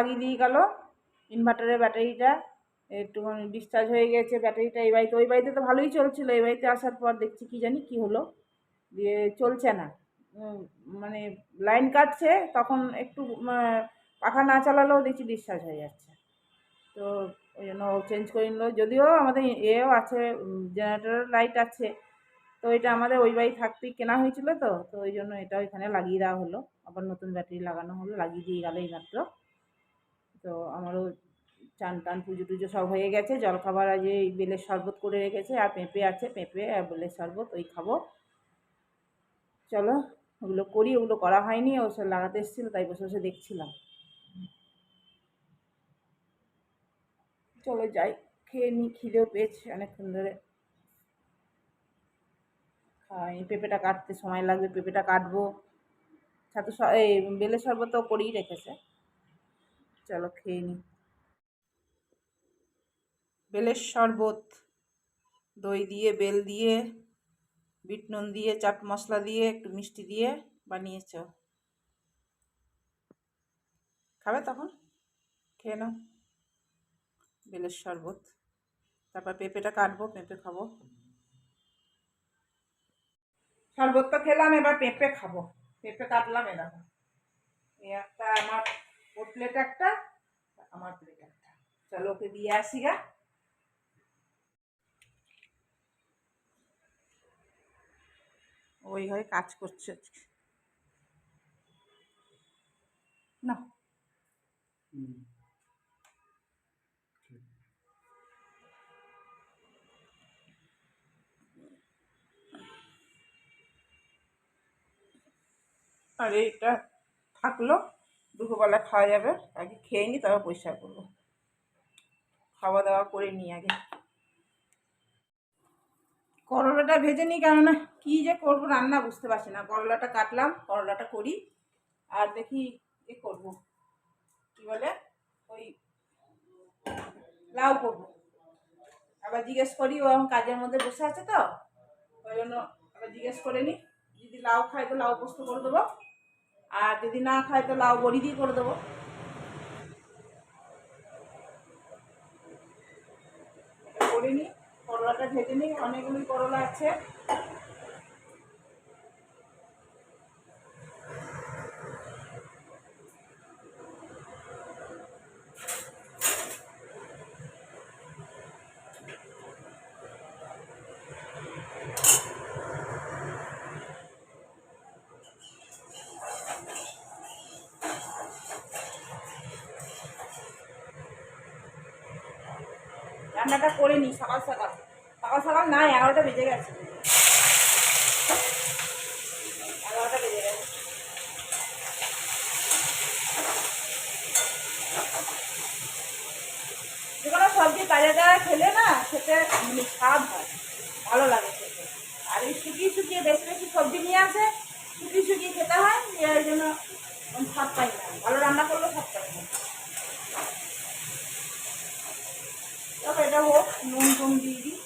লাগিয়ে দিয়ে গেল। ইনভার্টারের ব্যাটারিটা একটুখানি ডিসচার্জ হয়ে গেছে, ব্যাটারিটা এই বাড়িতে, ওই বাড়িতে তো ভালোই চলছিল। এই বাড়িতে আসার পর দেখছি কি জানি কি হলো। দিয়ে চলছে না। মানে লাইন কাটছে, তখন একটু পাখা না চালালেও দেখছি ডিসচার্জ হয়ে যাচ্ছে। তো ওই জন্য চেঞ্জ করে নিল। যদিও আমাদের এও আছে জেনারেটর লাইট আছে। তো এটা আমাদের ওই বাড়ি থাকতেই কেনা হয়েছিল তো। তো ওই জন্য এটা ওইখানে লাগিয়ে দেওয়া হলো। আবার নতুন ব্যাটারি লাগানো হলো, লাগিয়ে দিয়ে গেল এই মাত্র। তো আমারও চান টান পুজো টুজো সব হয়ে গেছে। জলখাবার আজ এই বেলের শরবত করে রেখেছে, আর পেঁপে আছে, পেঁপে আর বেলের শরবত ওই খাব। চলো, ওগুলো করি, ওগুলো করা হয়নি, ও সব লাগাতে এসেছিল, তাই বসে বসে দেখছিলাম। চলো যাই, খেয়ে নিই খিদেও পেয়েছে অনেকক্ষণ ধরে। খাইনি পেঁপেটা কাটতে সময় লাগবে, পেঁপেটা কাটবো। সাথে এই বেলের শরবত করেই রেখেছে। চলো খেয়ে নিই বেলের শরবত, দই দিয়ে, বেল দিয়ে, বিট নুন দিয়ে, চাট মশলা দিয়ে, একটু মিষ্টি দিয়ে বানিয়েছ খাবে তখন? খেয়ে নাও। বেলের শরবত। তারপর পেঁপেটা কাটবো, পেঁপে খাব। শরবত তো খেলাম, এবার পেঁপে খাব। পেঁপে কাটলাম এরকম। এই একটা আমার ওর প্লেট একটা আমার প্লেট একটা। চলো ওকে দিয়ে আসি গা। ওই হয়ে কাজ করছে আজকে। না আর এইটা থাকল। দুপুরবেলা খাওয়া যাবে। আগে খেয়ে নিই তারপর পরিষ্কার করব। খাওয়া দাওয়া করে নিই আগে। করলাটা ভেজে নিই কেননা কী যে করব রান্না বুঝতে পারছি না। করলাটা কাটলাম, করলাটা করি। আর দেখি এ করব। কী বলে? ওই লাউ করব। আবার জিজ্ঞেস করি, ও কাজের মধ্যে বসে আছে তো? ওই জন্য আবার জিজ্ঞেস করে নিই যদি লাউ খায় তো লাউ পোস্ত করে দেবো। আর যদি না খায় তো লাউ বড়ি দিয়ে করে দেবো। করিনি করলাটা ভেজে নিই অনেকগুলি করলা আছে। রান্নাটা করে নিই সকাল সকাল সকাল সকাল না, এগারোটা বেজে গেছে। এগারোটা বেজে গেছে। যে কোনো সবজি তাজা তাজা খেলে না, খেতে মানে স্বাদ হয়, ভালো লাগে খেতে। আর এই শুকিয়ে শুকিয়ে বেশি বেশি সবজি নিয়ে আসে, শুকিয়ে শুকিয়ে খেতে হয় এর জন্য স্বাদ পাই না। ভালো রান্না করলেও স্বাদ পাই না তবে এটা হোক, নুন টুন দিয়ে দিই।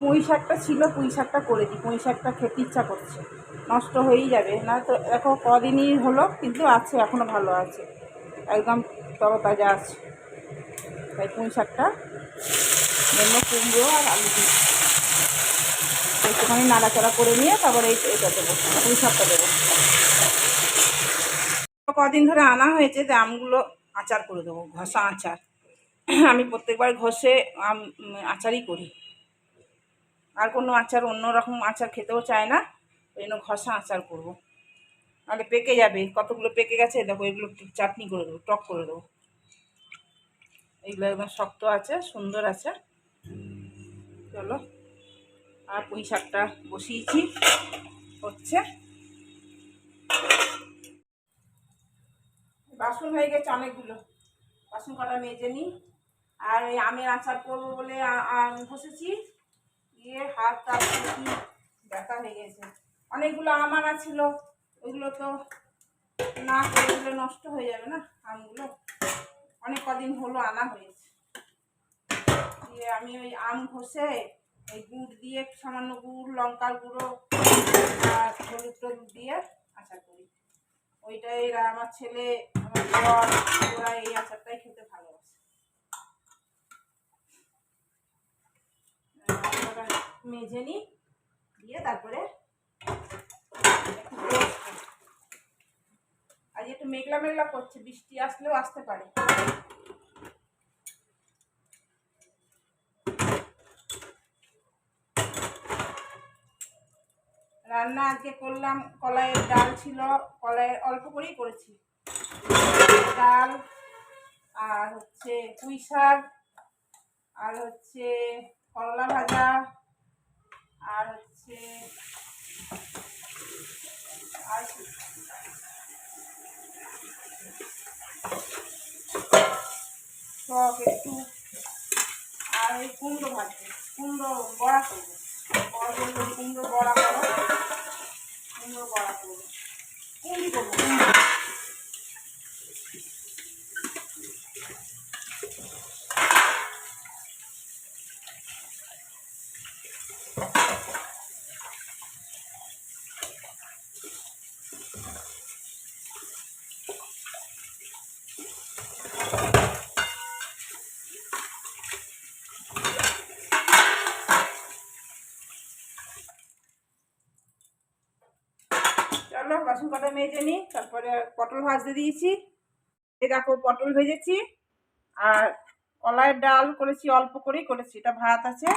পুঁই শাকটা ছিল, পুঁই শাকটা করে দিই। পুঁই শাকটা খেতে ইচ্ছা করছে। নষ্ট হয়েই যাবে। না তো দেখো, কদিনই হলো, কিন্তু আছে এখনও ভালো আছে। একদম তরতাজা আছে। তাই পুঁই শাকটা জন্য কুমড়ো আর আলু দিই। একটুখানি নাড়াচাড়া করে নিয়ে তারপরে এটা দেবো, পুঁই শাকটা দেবো। কদিন ধরে আনা হয়েছে যে আমগুলো আচার করে দেবো, ঘষা আচার। আমি প্রত্যেকবার ঘষে আচারই করি। আর কোনো আচার, অন্য রকম আচার খেতেও চায় না, ওই জন্য ঘষা আচার করব। নাহলে পেকে যাবে, কতগুলো পেকে গেছে, দেখো এগুলো চাটনি করে দেবো, টক করে দেবো। এগুলো একদম শক্ত আছে সুন্দর আছে চলো, আর পুঁই শাকটা বসিয়েছি, হচ্ছে। বাসন হয়ে গেছে অনেকগুলো। বাসন কটা মেজে নিই। আর এই আমের আচার করব বলে আম ঘষেছি দিয়ে হাত ব্যথা হয়ে গেছে অনেকগুলো আম আনা ছিল, ওইগুলো তো না করে নষ্ট হয়ে যাবে না আমগুলো। অনেক কদিন হলো আনা হয়েছে। দিয়ে আমি ওই আম ঘষে এই গুড় দিয়ে সামান্য গুড়, লঙ্কার গুঁড়ো আর হলুদ টলুদ দিয়ে আচার করি। ওইটাই আমার ছেলে, আমার ওরা এই আচারটাই খেতে ভালোবাসে আহ, ওটা মেজে নিই, দিয়ে তারপরে। আজ একটু মেঘলা মেঘলা করছে, বৃষ্টি আসলেও আসতে পারে রান্না আজকে করলাম, কলাইয়ের ডাল ছিল, কলাইয়ের অল্প করেই করেছি ডাল আর হচ্ছে পুঁই শাক, আর হচ্ছে করলা ভাজা, আর হচ্ছে আর একটু আর এই কুমড়ো ভাজবে, কুমড়ো বড়া করব। বড় বলল কুমড়ো বড়া করো কুমড়ো বড়া করব। কুমড়ি করব, কুমড়ো। চলো, বাসন কটা মেজে নিই তারপরে পটল ভাজতে দিয়েছি। এই দেখো, পটল ভেজেছি, আর কলাইয়ের ডাল করেছি, অল্প করেই করেছি, এটা ভাত আছে।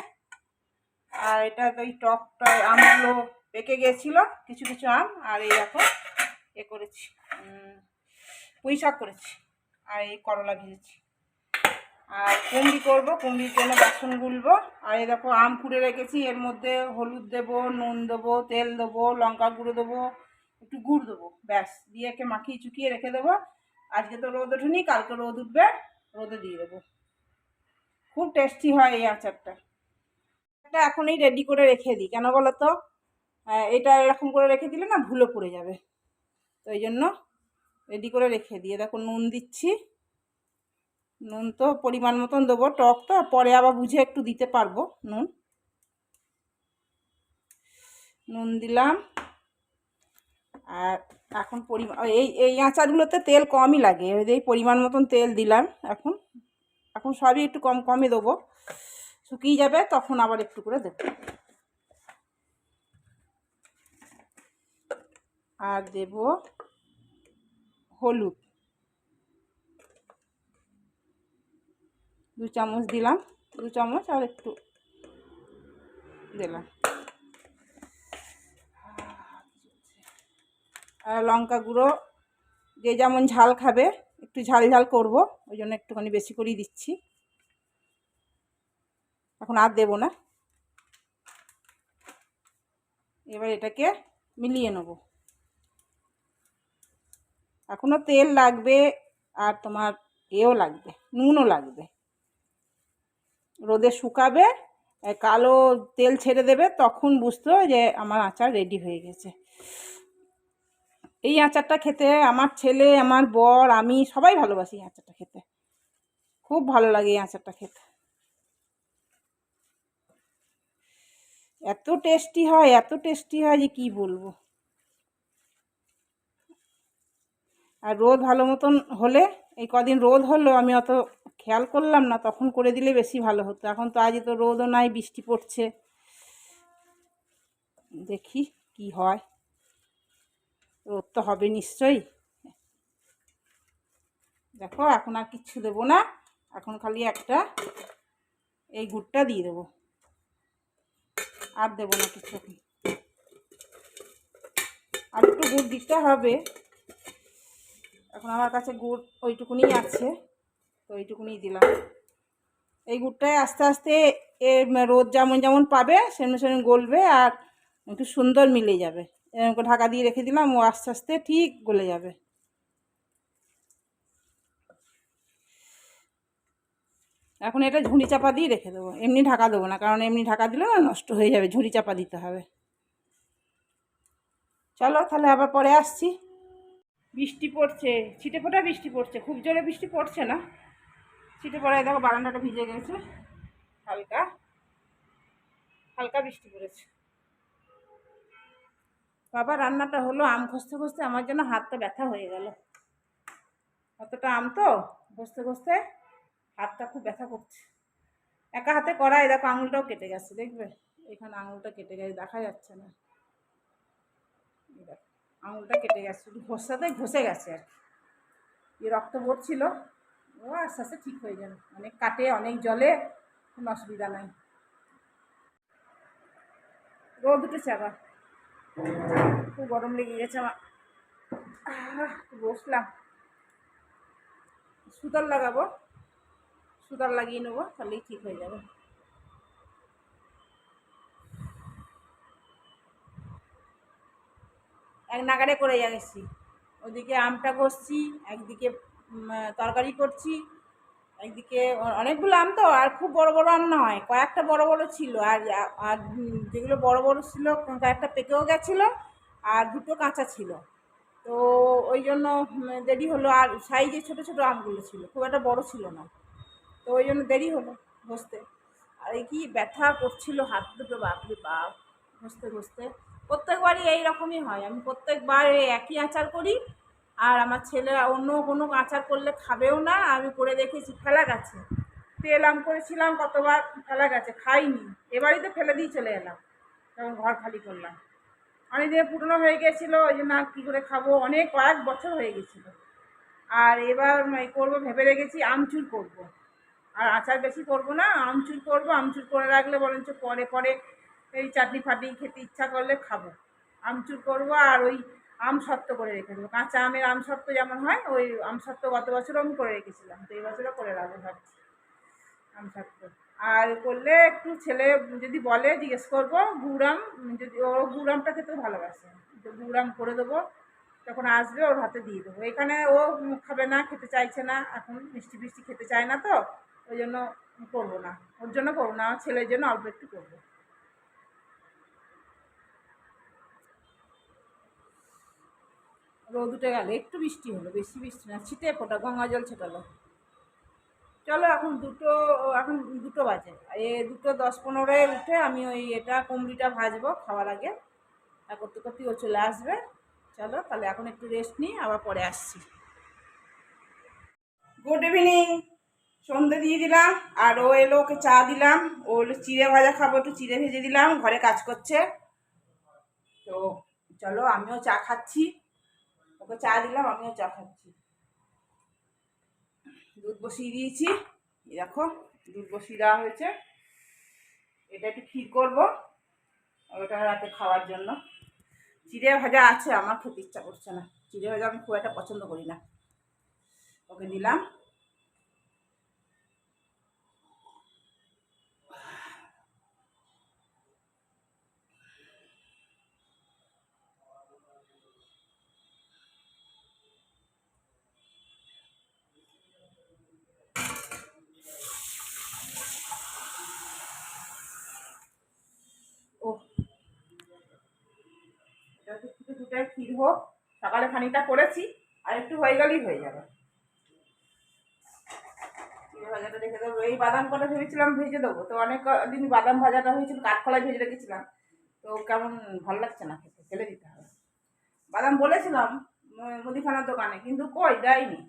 আর এটা এই টকটা আমগুলো পেকে গিয়েছিল কিছু কিছু আম, আর এই দেখো, এ করেছি পুঁই শাক করেছি, আর এই করলা ভেজেছি। আর কুমড়ি করব, কুমড়ির জন্য বাসন গুলবো, আর এই দেখো আম কুড়ে রেখেছি, এর মধ্যে হলুদ দেবো, নুন দেবো, তেল দেবো, লঙ্কা গুঁড়ো দেবো, একটু গুড় দেবো, ব্যাস, দিয়ে একে মাখিয়ে চুকিয়ে রেখে দেবো। আজকে তো রোদ ওঠেনি, কালকে রোদ উঠবে, রোদে দিয়ে দেবো। খুব টেস্টি হয় এই আচারটা। এটা এখনই রেডি করে রেখে দিই। কেন বলো তো এটা এরকম করে রেখে দিলে না ভুলো পড়ে যাবে। তো এই জন্য রেডি করে রেখে দিয়ে দেখো, নুন দিচ্ছি। নুন তো পরিমাণ মতন দেবো। টক তো পরে আবার বুঝে একটু দিতে পারব নুন। নুন দিলাম। আর এখন পরিমাণ এই এই আচারগুলোতে তেল কমই লাগে। এই পরিমাণ মতন তেল দিলাম এখন। এখন সবই একটু কম কমই দেবো। শুকিয়ে যাবে, তখন আবার একটু করে দেবো। আর দেব হলুদ। দু চামচ দিলাম, দু চামচ আর একটু দিলাম। আর লঙ্কা গুঁড়ো, যে যেমন ঝাল খাবে, একটু ঝাল ঝাল করব, ওই জন্য একটুখানি বেশি করেই দিচ্ছি। এখন আর দেবো না। এবার এটাকে মিলিয়ে নেব। এখনও তেল লাগবে আর তোমার এও লাগবে, নুনও লাগবে। রোদে শুকাবে কালো তেল ছেড়ে দেবে, তখন বুঝতে যে আমার আচার রেডি হয়ে গেছে। এই আচারটা খেতে আমার ছেলে, আমার বর, আমি সবাই ভালোবাসি এই আচারটা খেতে। খুব ভালো লাগে এই আচারটা খেতে। এত টেস্টি হয়, এত টেস্টি হয় যে কি বলব? আর রোদ ভালো মতন হলে, এই কদিন রোদ হলো, আমি অত খেয়াল করলাম না, তখন করে দিলে বেশি ভালো হতো। এখন তো আজ তো রোদও নাই, বৃষ্টি পড়ছে। দেখি কি হয়। রোদ তো হবে নিশ্চয়ই। দেখো, এখন আর কিচ্ছু দেবো না। এখন খালি একটা, এই গুড়টা দিয়ে দেবো। আর দেবো না কিছু। আর একটু গুড় দিতে হবে। এখন আমার কাছে গুড় ওইটুকুনি আছে, তো ওইটুকুনি দিলাম। এই গুড়টায় আস্তে আস্তে এর রোদ যেমন যেমন পাবে, সেমন সেমন গলবে আর একটু সুন্দর মিলে যাবে। এরকম ঢাকা দিয়ে রেখে দিলাম, ও আস্তে আস্তে ঠিক গলে যাবে। এখন এটা ঝুড়ি চাপা দিয়ে রেখে দেবো। এমনি ঢাকা দেবো না, কারণ এমনি ঢাকা দিলে না নষ্ট হয়ে যাবে, ঝুড়ি চাপা দিতে হবে। চলো তাহলে আবার পরে আসছি। বৃষ্টি পড়ছে, ছিটে ফোটা বৃষ্টি পড়ছে, খুব জোরে বৃষ্টি পড়ছে না? ছিটে পড়ে দেখো বারান্দাটা ভিজে গেছে, হালকা হালকা বৃষ্টি পড়েছে। বাবা, রান্নাটা হলো আম ঘষতে ঘষতে আমার জন্য হাতটা ব্যথা হয়ে গেল। অতটা আম তো ঘষতে ঘষতে হাতটা খুব ব্যথা করছে। একা হাতে করাই দেখো আঙুলটাও কেটে গেছে, দেখবে? এখানে আঙুলটা কেটে গেছে, দেখা যাচ্ছে না। আঙুলটা কেটে গেছে, শুধু ঘষাতে ঘষে গেছে আর কি। রক্ত পড়ছিল, ও আস্তে আস্তে ঠিক হয়ে যাবে অনেক কাটে, অনেক জলে, কোনো অসুবিধা নাই। রোদ উঠেছে আবার। খুব গরম লেগে গেছে আমার। বসলাম। সুতার লাগাবো। সুতার লাগিয়ে নেব, তাহলেই ঠিক হয়ে যাবে। এক নাগারে করে গেছি। ওদিকে আমটা কষছি একদিকে তরকারি করছি, একদিকে অনেকগুলো আম তো, আর খুব বড় বড় আম না হয় কয়েকটা বড় বড় ছিল, আর আর যেগুলো বড় বড় ছিল, কয়েকটা পেকেও গেছিল, আর দুটো কাঁচা ছিল। তো ওই জন্য দেরি হলো, আর সাইজে ছোট ছোট আমগুলো ছিল, খুব একটা বড় ছিল না। তো ওই জন্য দেরি হলো বসতে। আর এই কি ব্যথা করছিল হাত দুটো, বাপরে বাপ ঘষতে ঘষতে প্রত্যেকবারই এই রকমই হয়। আমি প্রত্যেকবার একই আচার করি, আর আমার ছেলেরা অন্য কোনো আচার করলে খাবেও না। আমি করে দেখেছি, ফেলা গেছে। তেল করেছিলাম, কতবার ফেলা গেছে, খাইনি। এবারই তো ফেলে দিয়ে চলে এলাম তখন ঘর খালি করলাম। অনেক দিন পুরনো হয়ে গেছিল, ওই জন্য আর কী করে খাব? অনেক কয়েক বছর হয়ে গেছিল। আর এবার করব, ভেবে রেখেছি, আমচুর করব। আর আচার বেশি করব না আমচুর করব আমচুর করে রাখলে বরঞ্চ পরে পরে এই চাটনি ফাটনি খেতে ইচ্ছা করলে খাব। আমচুর করব আর ওই আম সত্ত্ব করে রেখে দেবো। কাঁচা আমের আম সত্ত্ব যেমন হয়, ওই আম সত্ত্ব গত বছরও আমি করে রেখেছিলাম, তো এই বছরও করে রাখব ভাবছি আম সত্ত্ব আর করলে একটু ছেলে যদি বলে জিজ্ঞেস করব গুড়াম যদি ও গুড়ামটা খেতেও ভালোবাসে, তো গুড়াম করে দেবো, যখন আসবে ওর হাতে দিয়ে দেবো। এখানে ও খাবে না, খেতে চাইছে না, এখন মিষ্টি ফিষ্টি খেতে চায় না তো ওই জন্য করব না। ওর জন্য করব না আমার ছেলের জন্য অল্প একটু করব রোদ উঠে গেল একটু বৃষ্টি হলো, বেশি বৃষ্টি না, ছিটে ফোটা, গঙ্গা জল ছেটালো। চলো এখন দুটো এখন দুটো বাজে। আর এ দুটো দশ পনেরোয় উঠে আমি ওই এটা কুমড়িটা ভাজবো খাওয়ার আগে। তা করতে করতে ও চলে আসবে। চলো তাহলে এখন একটু রেস্ট নিই, আবার পরে আসছি। গুড ইভিনিং সন্ধে দিয়ে দিলাম, আর ও এলো ওকে চা দিলাম। ও হলো চিড়ে ভাজা খাব, একটু চিড়ে ভেজে দিলাম, ঘরে কাজ করছে। তো চলো, আমিও চা খাচ্ছি। ওকে চা দিলাম, আমিও চা খাচ্ছি। দুধ বসিয়ে দিয়েছি। দেখো, দুধ বসিয়ে দেওয়া হয়েছে। এটা একটু ক্ষীর করব ওটা রাতে খাওয়ার জন্য। চিড়ে ভাজা আছে, আমার খেতে ইচ্ছা করছে না। চিড়ে ভাজা আমি খুব একটা পছন্দ করি না। ওকে দিলাম ও এটা একটু ফুটে ফুটে ক্ষীর হোক, সকালে খানিকটা করেছি, আর একটু হয়ে গেলেই হয়ে যাবে। ভাজাটা রেখে দেবো এই বাদাম কটা ভেবেছিলাম ভেজে দেবো। তো অনেক দিন বাদাম ভাজাটা হয়েছিল কাঠকলায় ভেজে রেখেছিলাম। তো কেমন ভালো লাগছে না খেতে? ফেলে দিতে হবে। বাদাম বলেছিলাম মুদিখানার দোকানে, কিন্তু কই দেয়নি।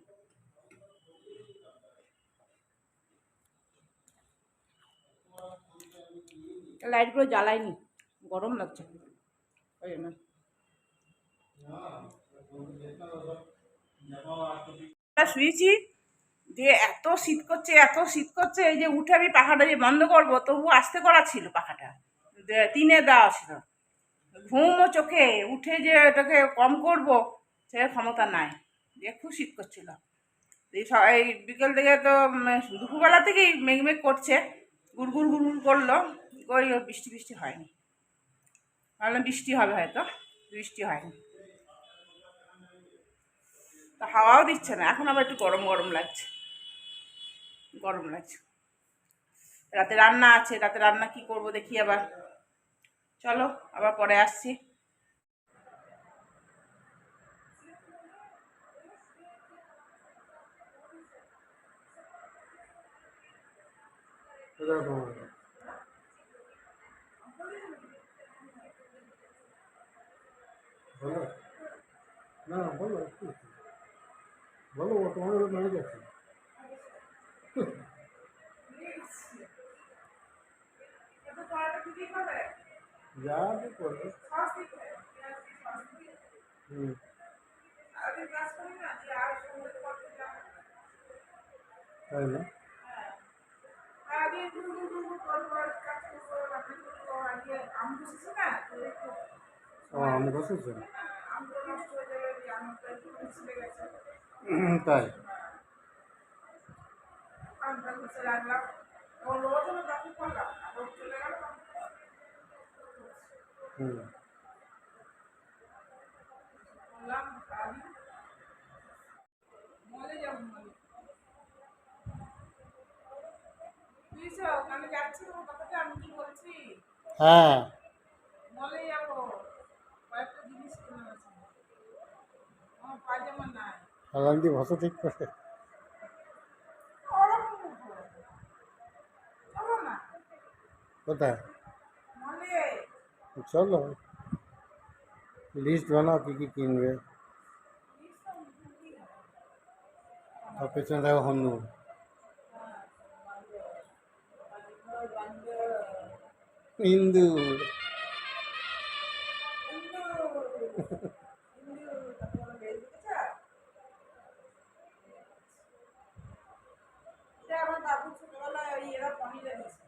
লাইটগুলো জ্বালাইনি গরম লাগছে। ওই জন্য তা শুয়েছি, দিয়ে এত শীত করছে, এত শীত করছে, এই যে উঠে আমি পাখাটা যে বন্ধ করব, তবু আস্তে করা ছিল পাখাটা। তিনে দেওয়া ছিল। ঘুমও চোখে, উঠে যে এটাকে কম করব, সে ক্ষমতা নাই। দিয়ে খুব শীত করছিল। এই এই বিকেল থেকে তো দুপুরবেলা থেকেই মেঘমেঘ মেঘ করছে গুড়গুড় গুড়গুড় করল ওই বৃষ্টি বৃষ্টি হয়নি। ভাবলাম বৃষ্টি হবে হয়তো, বৃষ্টি হয়নি। তা হাওয়াও দিচ্ছে না। এখন আবার একটু গরম গরম লাগছে। গরম লাগছে। রাতে রান্না আছে, রাতে রান্না কি করব দেখি আবার। চলো, আবার পরে আসছি না না বলো একটু বলো তোমাদের ম্যানেজ আছে কিন্তু পড়াটা দিতেই হবে যা যে করবে শ্বাস দিতে হবে শ্বাস দিতে হুম আগে ক্লাস করি না যে আর সঙ্গে পড়তে যাব তাই না আগে গুরু গুরু গুরু পর পর কাজ করব রান্না করব আগে আম বসেছে না তো একটু ও আম বসেছে আমটা নষ্ট হয়ে যাবে যে আমটা একটু ছিঁড়ে গেছে তাই আমটা গুছে রাখলাম ও রোজ হলো কাকু করলাম রোজ চলে গেল হুম করলাম আমি মলে যাব মলে বুঝছ আমি যাচ্ছি তোমার কথাটা আমি কি বলছি হ্যাঁ মলে যাব কয়েকটা জিনিস কিনে আছে আমার পায়জামা দিয়ে ভাষা ঠিক করে। কোথায়? চলো। লিস্ট বানাও, কী কী কিনবে। আর পেছনে দেখো হনু হিন্দু এটা আমার বাবু ছোটবেলায় ওই এরা পনির এনেছে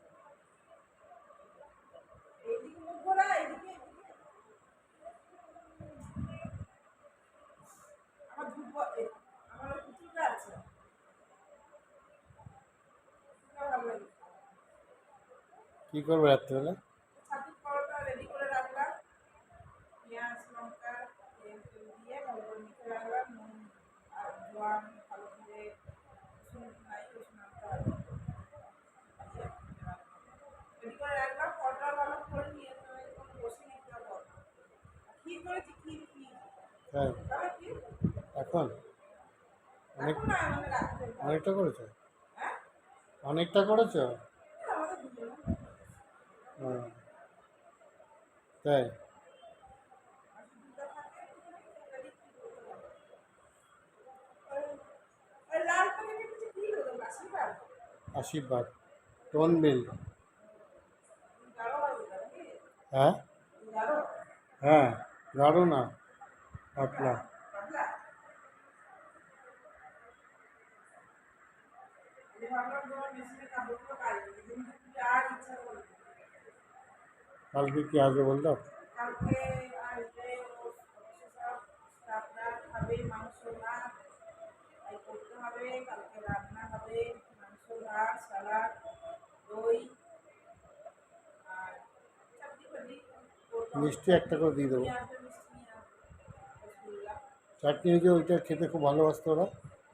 এইদিকে মুখ ঘোরা এইদিকে এইদিকে। আমার ধূপ এ, আমার ওই কুচিটা আছে কুচিটা ভালো লাগে কী করবে রাত্রেবেলা? ছাতুর পরোটা রেডি করে রাখলাম। পেঁয়াজ লঙ্কা তেল তেল দিয়ে ভালো করে মেখে রাখলাম নুন আর জোয়ান ভালো করে রসুন নাই রসুন আনতে হবে রেডি করে রাখলাম পরোটা ভালো করে নিয়ে বসে নিতে হবে। ক্ষীর করেছি ক্ষীর ক্ষীর। তাই তবে ক্ষীর? এখন? অনেক এখন না মানে অনেকটা করেছ? হ্যাঁ? অনেকটা করেছ? হলো আশীর্বাদ আশীর্বাদ টোন মিল গাঢ় হয় ওটা নাকি হ্যাঁ গাঢ় হ্যাঁ গাঢ় না পাতলা পাতলা এই ভাবলাম তোমার মেশিনে কাপড়গুলো কাটবে কিন্তু তুমি আর ইচ্ছা করবে না। কালকে কি আসবে বলতো কালকে আসবে ও সব স্টাফরা খাবে মাংস ভাত তাই করতে হবে কালকে রান্না হবে মাংস ভাত সালাদ দই আর চাটনি ফাটনি করতে হবে। মিষ্টি একটা করে দিয়ে দেবো। আসবে আসবে। চাটনি যে ওইটা খেতে খুব ভালোবাসতো ওরা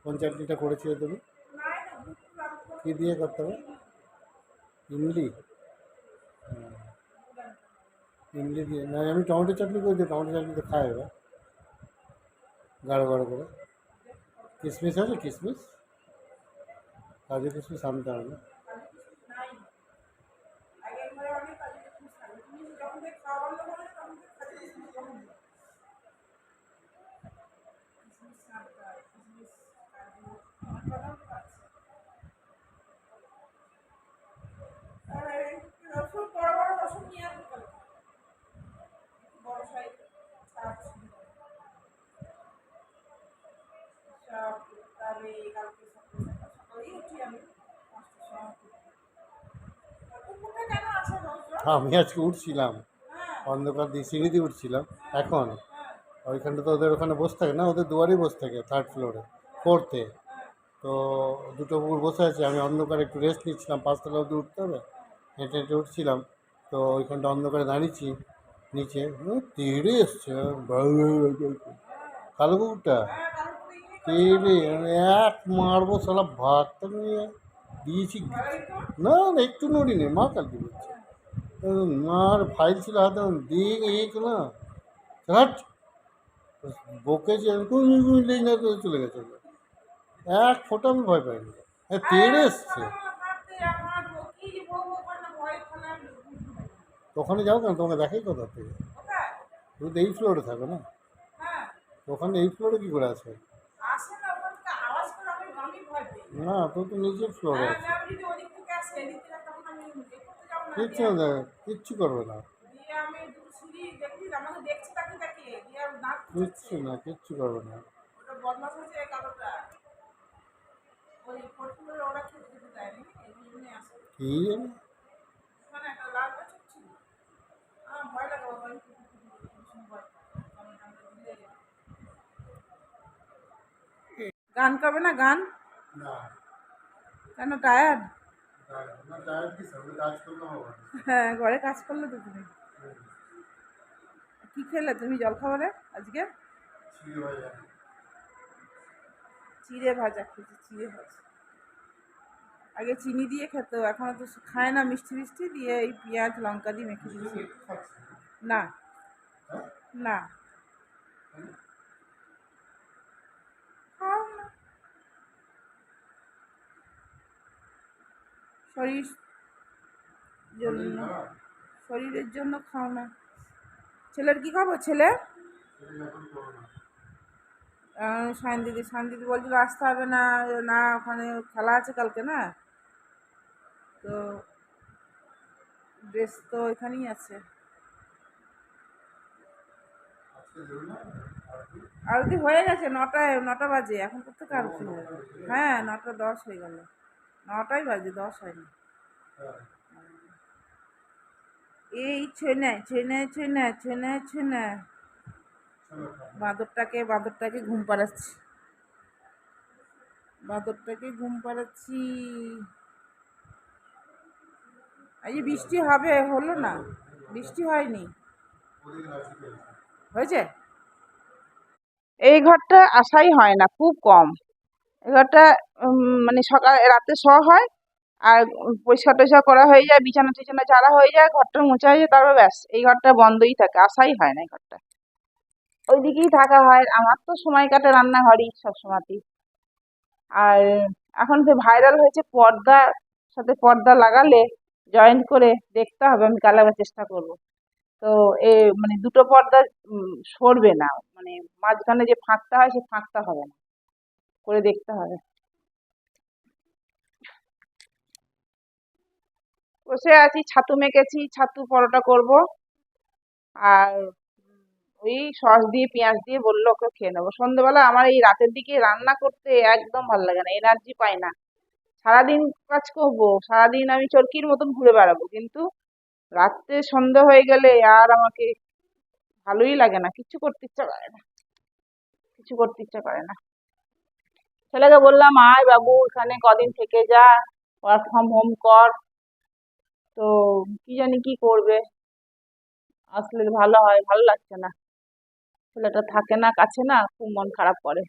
কোন চাটনিটা করেছিল তুমি? কী দিয়ে করতে হবে? ইমলি হুম। ইমলি দিয়ে না, আমি টমেটো চাটনি করে দিই, টমেটো চাটনি তো খায় এবার গাঢ় গাঢ় করে। কিশমিশ আছে কিশমিশ কাজু কিশমিশ আনতে হবে না কাজু কিশমিশ নাই আগের ঘরে অনেক কাজু কিশমিশ থাকে তুমি যখন থেকে খাওয়া বন্ধ করে তখন থেকে কাজু কিশমিশ কখন দিও কিশমিশ আনতে হয় কিশমিশ কাজু আমার বাদাম তো আছে আর এই রসুন বড় বড় রসুন নিয়ে আসবে কালকে উঠি আমি আজকে উঠছিলাম। হ্যাঁ অন্ধকার দিয়ে সিঁড়ি দিয়ে উঠছিলাম। এখন? হ্যাঁ ওইখানটা তো ওদের ওখানে বসে থাকে না? ওদের দুয়ারেই বসে থাকে থার্ড ফ্লোরে ফোর্থে তো দুটো কুকুর বসে আছে, আমি অন্ধকারে একটু রেস্ট নিচ্ছিলাম। পাঁচতলা অবধি উঠতে হবে। হেঁটে হেঁটে উঠছিলাম। তো ওইখানটা অন্ধকারে দাঁড়িয়েছি। নিচে তেড়ে এসছে। কালো কুকুরটা? তেড়ে মানে এক মারবো সালা ভাতটা নিয়ে দিয়েছি। না না, একটু নড়ি নেই মা কালকে বলছে। মার ফাইল ছিল হাতে দিয়ে এক না হাট! বকেছে চলে গেছে। এক ফোঁটা আমি ভয় পাইনি। তেড়ে এসছে হাঁটতে আমার কি বউ ওখানে ভয় খানা তো ওখানে যাও কেন? তোমাকে দেখাই কোথা থেকে? তুমি তো এই ফ্লোরে থাকো না? ওখানে এই ফ্লোরে কি করে আছে? না তো তো নিচের ফ্লোরে আছে। কিচ্ছু না কিচ্ছু করবে না। কিচ্ছু না, কিচ্ছু করবে না। কি বদমাস হচ্ছে এই কালোটা ওই ফোরফুলের ওরা খেতে খেতে দেয়নি এই জন্য আসে কি জানি ওখানে একটা লাল চোখ ছিল আমার ভয় লাগে বাবা আমি কুকুর কুকুর ভীষণ ভয় পাই। কামড় টামড় দিলে গান করবে না গান? কেন টায়ার্ড হ্যাঁ ঘরে কাজ করলে তো তুমি। কি খেলে তুমি জল খাবারে আজকে? চিড়ে ভাজা। খেয়েছি চিড়ে ভাজা। আগে চিনি দিয়ে খেতো এখন তো খায় না মিষ্টি মিষ্টি দিয়ে এই পেঁয়াজ লঙ্কা দিয়ে মেখে দিয়েছি। না। না খাও না শরীর জন্য, শরীরের জন্য খাও না। ছেলের কি খাব ছেলে? সায়ন দিদি বলছিল আসতে হবে না না, ওখানে খেলা আছে কালকে না? তো ড্রেস তো এখানেই আছে। আরতি হয়ে গেছে? নটায়, নটা বাজে, এখন কোথেকে আরতি হ্যাঁ নটা দশ হয়ে গেল। নটাই বাজে দশ হয়নি। এই ছেনে ছেনে ছেনে ছেনে ছেনে। বাঁদরটাকে বাঁদরটাকে ঘুম পাড়াচ্ছি। বাঁদরটাকে ঘুম পাড়াচ্ছি। এই যে বৃষ্টি হবে হলো না? বৃষ্টি হয়নি? হয়েছে? এই ঘরটা আসাই হয় না খুব কম। ঘরটা মানে সকাল, রাতে শোয়া হয় আর পরিষ্কার টরিষ্কার করা হয়ে যায়, বিছানা টিছানা ঝাড়া হয়ে যায়, ঘরটা মোছা হয়ে যায়, তারপর ব্যাস, এই ঘরটা বন্ধই থাকে আসাই হয় না এই ঘরটা। ওইদিকেই থাকা হয়, আমার তো সময় কাটে রান্নাঘরই সব সময়তেই আর এখন যে ভাইরাল হয়েছে পর্দা, সাথে পর্দা লাগালে জয়েন্ট করে দেখতে হবে, আমি কাল আবার চেষ্টা করব। তো এ মানে দুটো পর্দা সরবে না মানে মাঝখানে যে ফাঁকটা হয়, সে ফাঁকটা হবে না। করে দেখতে হবে। বসে আছি, ছাতু মেখেছি, ছাতু পরোটা করব। আর ওই সস দিয়ে, পেঁয়াজ দিয়ে বলল ওকে খেয়ে নেব। সন্ধ্যেবেলা আমার এই রাতের দিকে রান্না করতে একদম ভালো লাগে না এনার্জি পাই না। সারাদিন কাজ করব, সারাদিন আমি চরকির মতন ঘুরে বেড়াবো, কিন্তু রাত্রে সন্ধ্যা হয়ে গেলে আর আমাকে ভালোই লাগে না, কিছু করতে ইচ্ছা করে না। কিছু করতে ইচ্ছা করে না। ছেলেকে বললাম, আয় বাবু, এখানে কদিন থেকে যা ওয়ার্ক ফ্রম হোম কর। তো কি জানি কি করবে? আসলে ভালো হয়, ভালো লাগছে না। ছেলেটা থাকে না, কাছে না, খুব মন খারাপ করে।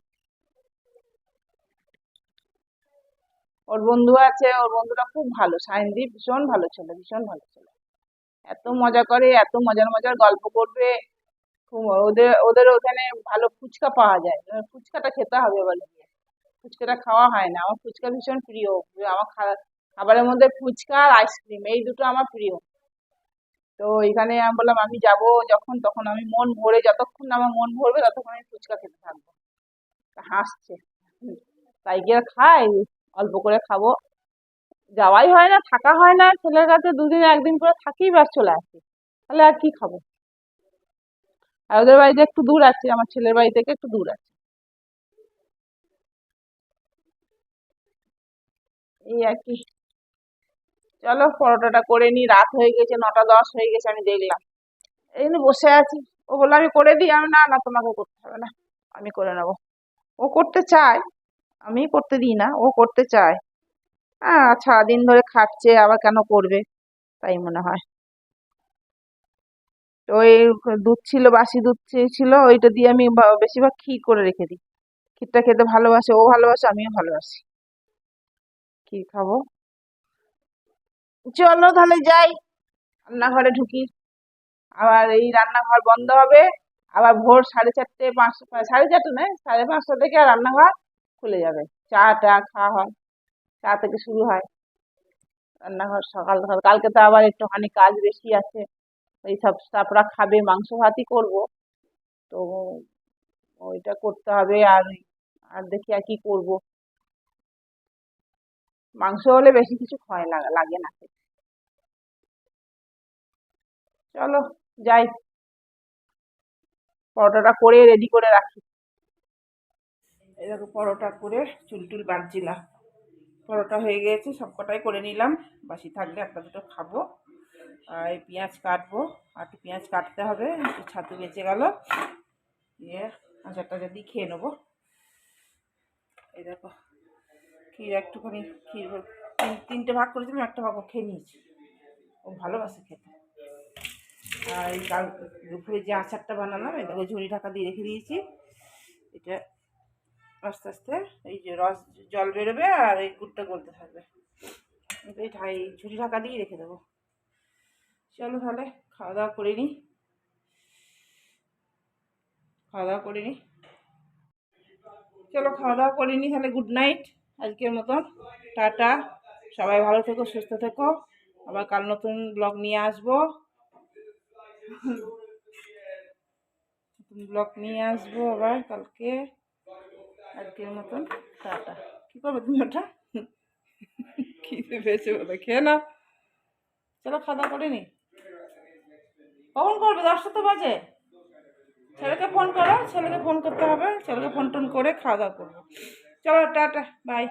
ওর বন্ধু আছে, ওর বন্ধুটা খুব ভালো, সায়নদীপ, ভীষণ ভালো ছেলে, ভীষণ ভালো ছেলে। এত মজা করে, এত মজার মজার গল্প করবে। খুব ওদের ওদের ওখানে ভালো ফুচকা পাওয়া যায়। ফুচকাটা খেতে হবে বলে। ফুচকাটা খাওয়া হয় না। আমার ফুচকা ভীষণ প্রিয়। আমার খাবারের মধ্যে ফুচকা আর আইসক্রিম এই দুটো আমার প্রিয়। তো এখানে আমি বললাম, আমি যাব যখন, তখন আমি মন ভরে, যতক্ষণ আমার মন ভরবে, ততক্ষণ আমি ফুচকা খেতে থাকব। হাসছে। তাই আর খাই, অল্প করে খাব। যাওয়াই হয় না, থাকা হয় না। ছেলের কাছে দুদিন, একদিন করে থাকি, ব্যাস চলে আসি। তাহলে আর কি খাব? আর ওদের বাড়িতে একটু দূর আছে, আমার ছেলের বাড়ি থেকে একটু দূর আছে। এই আর কি। চলো, পরোটাটা করে নি রাত হয়ে গেছে, নটা দশ হয়ে গেছে, আমি দেখলাম। এই জন্য বসে আছি। ও বলল আমি করে দিই। আমি, না না তোমাকে করতে হবে না। আমি করে নেব। ও করতে চায়। আমি করতে দিই না। ও করতে চায়। হ্যাঁ সারাদিন ধরে খাচ্ছে, আবার কেন করবে? তাই মনে হয়। তো ওই দুধ ছিল, বাসি দুধ ছিল, ওইটা দিয়ে আমি বেশিরভাগ ক্ষীর করে রেখে দিই। ক্ষীরটা খেতে ভালোবাসে, ও ভালোবাসে, আমিও ভালোবাসি। ক্ষীর খাব? চলো তাহলে যাই। রান্নাঘরে ঢুকি। আবার এই রান্নাঘর বন্ধ হবে। আবার ভোর সাড়ে চারটে পাঁচটা সাড়ে চারটে নয়, সাড়ে পাঁচটা থেকে রান্নাঘর খুলে যাবে। চা টা খাওয়া হয়। চা থেকে শুরু হয়। রান্নাঘর সকাল সকাল। কালকে তো আবার একটুখানি কাজ বেশি আছে। ওই সব স্টাফরা খাবে, মাংস ভাতই করব। তো ওইটা করতে হবে আর আর দেখি আর কি করব। মাংস হলে বেশি কিছু ক্ষয় লাগা না। চলো, যাই। পরোটাটা করে রেডি করে রাখি। দেখো, পরোটা করে চুল টুল বাঁধছিলাম। পরোটা হয়ে গেছে সব কটাই করে নিলাম। বাসি থাকলে একটা দুটো খাব। আর এই পেঁয়াজ কাটবো। আর একটু পেঁয়াজ কাটতে হবে, একটু ছাতু বেঁচে গেল। দিয়ে আচার টাচার দিয়ে খেয়ে নেব। এই দেখো ক্ষীর একটুখানি ক্ষীর তিন, তিনটে ভাগ করেছিলাম, একটা ভাগ খেয়ে নিয়েছি। ও ভালোবাসে খেতে। আর এই কাল, দুপুরে যে আচারটা বানালাম দেখো ঝুড়ি ঢাকা দিয়ে রেখে দিয়েছি। এটা আস্তে আস্তে এই যে রস, জল বেরোবে আর এই গুড়টা গলতে থাকবে। এই ঢাই, ঝুড়ি ঢাকা দিয়ে রেখে দেবো। চলো তাহলে, খাওয়া দাওয়া করে নিই খাওয়া দাওয়া করে নিই চলো খাওয়া দাওয়া করে নিই তাহলে, গুড নাইট। আজকের মতন টাটা। সবাই ভালো থেকো, সুস্থ থেকো। আবার কাল নতুন ব্লগ নিয়ে আসব। নতুন ব্লগ নিয়ে আসব আবার কালকে। আজকের মতন, টাটা। কী করবে তুমি ওটা? খিদে পেয়েছে বলে খেয়ে নাও। চলো খাওয়া করে নি। কখন করবে? দশটা তো বাজে। ছেলেকে ফোন করো, ছেলেকে ফোন করতে হবে। ছেলেকে ফোন টোন করে খাওয়া দাওয়া করব। চলো টাটা বাই